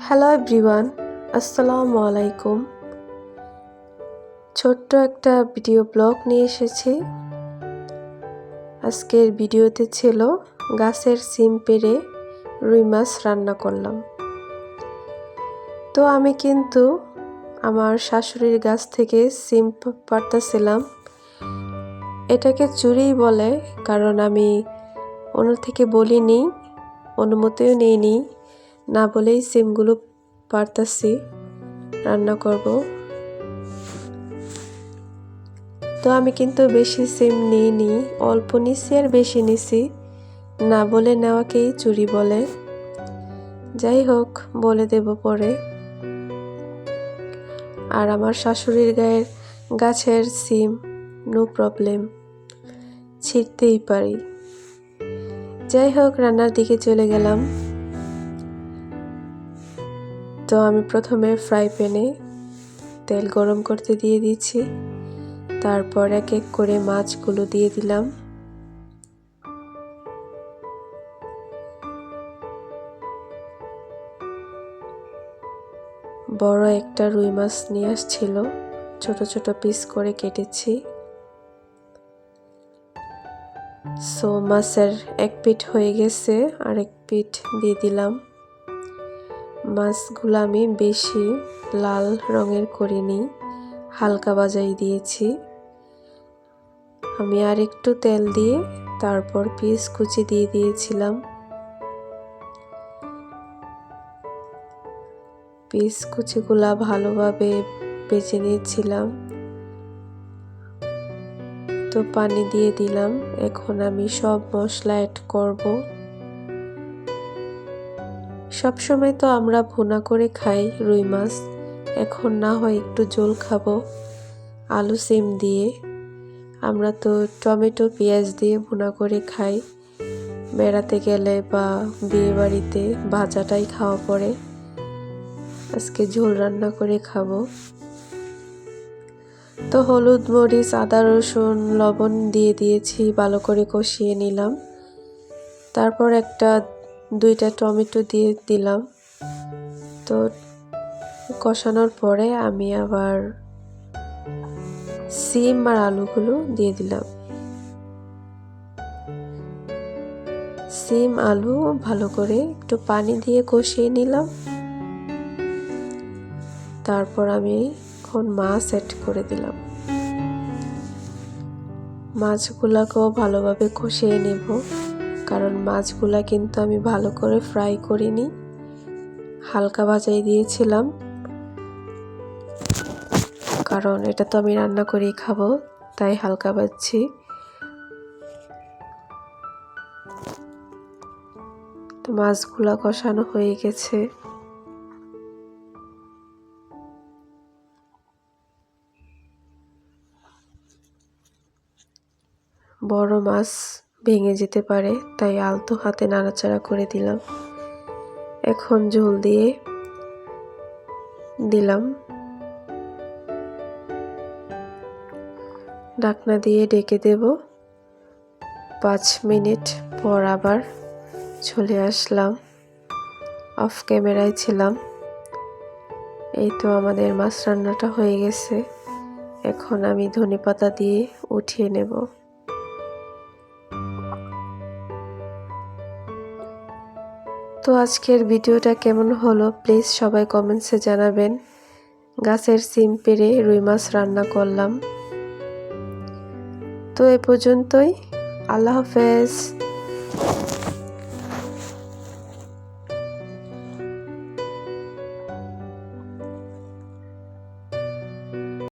Hello everyone আসসালামু আলাইকুম ছোট্ট একটা ভিডিও ব্লগ নিয়ে এসেছি আজকের ভিডিওতে ছিল গাছের সিম পেরে রুই মাছ রান্না করলাম তো আমি কিন্তু আমার শাশুড়ির গাছ থেকে সিম পারতেছিলাম এটাকে চুরিই বলে কারণ আমি ওনার থেকে বলিনি অনুমতিও নিইনি না বলেই সিমগুলো পারতাছি, রান্না করব। তো আমি কিন্তু বেশি সিম নিইনি, অল্প নিছি আর বেশি নিছি। না বলে নেওয়াকেই চুরি বলে। যাই হোক, বলে দেব পরে। আর আমার শাশুড়ির গায়ের, গাছের সিম, নো প্রবলেম। ছিঁড়তেই পারি। যাই হোক, রান্নার দিকে চলে গেলাম। তো আমি প্রথমে ফ্রাই প্যানে তেল গরম করতে দিয়ে দিচ্ছি। তারপর এক এক করে মাছগুলো দিয়ে দিলাম। বড় একটা রুই মাছ নিয়ে আসছিল, ছোট ছোট পিস করে কেটেছি। সো মাছের এক পিঠ হয়ে গেছে আর এক পিঠ দিয়ে দিলাম। মাছগুলো আমি বেশি লাল রঙের করিনি, হালকা বাজাই দিয়েছি। আমি আর একটু তেল দিয়ে তারপর পিস কুচি দিয়ে দিয়েছিলাম। পিস কুচিগুলা ভালোভাবে বেজে নিয়েছিলাম। তো পানি দিয়ে দিলাম। এখন আমি সব মশলা অ্যাড করব। সবসময় তো আমরা ভুনা করে খাই রুই মাছ। এখন না হয় একটু জল খাব, আলু সিম দিয়ে। আমরা তো টমেটো, পেঁয়াজ দিয়ে ভুনা করে খাই। বেড়াতে গেলে বা বিয়ে বাড়িতে ভাজাটাই খাওয়া পড়ে। আজকে ঝোল রান্না করে খাব। তো হলুদ, মরিচ, আদা, রসুন, লবণ দিয়ে দিয়েছি, ভালো করে কষিয়ে নিলাম। তারপর একটা দুইটা টমেটো দিয়ে দিলাম। তো কষানোর পরে আমি আবার সিম আর আলুগুলো দিয়ে দিলাম। সিম, আলু ভালো করে একটু পানি দিয়ে কষিয়ে নিলাম। তারপর আমি এখন মাছ অ্যাড করে দিলাম। মাছগুলাকেও ভালোভাবে কষিয়ে নেব। কারণ মাছগুলা কিন্তু আমি ভালো করে ফ্রাই করিনি। হালকা ভাজাই দিয়েছিলাম। কারণ এটা তো আমি রান্না করেই খাব, তাই হালকা ভাজছি। তো মাছগুলা কষানো হয়ে গেছে। বড় মাছ ভেঙে যেতে পারে, তাই আলতো হাতে নাড়াচাড়া করে দিলাম। এখন ঝোল দিয়ে দিলাম। ঢাকনা দিয়ে ডেকে দেব। পাঁচ মিনিট পর আবার চলে আসলাম। অফ ক্যামেরায় ছিলাম। এই তো আমাদের মাছ রান্নাটা হয়ে গেছে। এখন আমি ধনে পাতা দিয়ে উঠিয়ে নেব। তো আজকের ভিডিওটা কেমন হলো প্লিজ সবাই কমেন্টসে জানাবেন। গাছের সিম পেরে রুই মাছ রান্না করলাম। তো এ পর্যন্তই, আল্লাহ হাফেজ।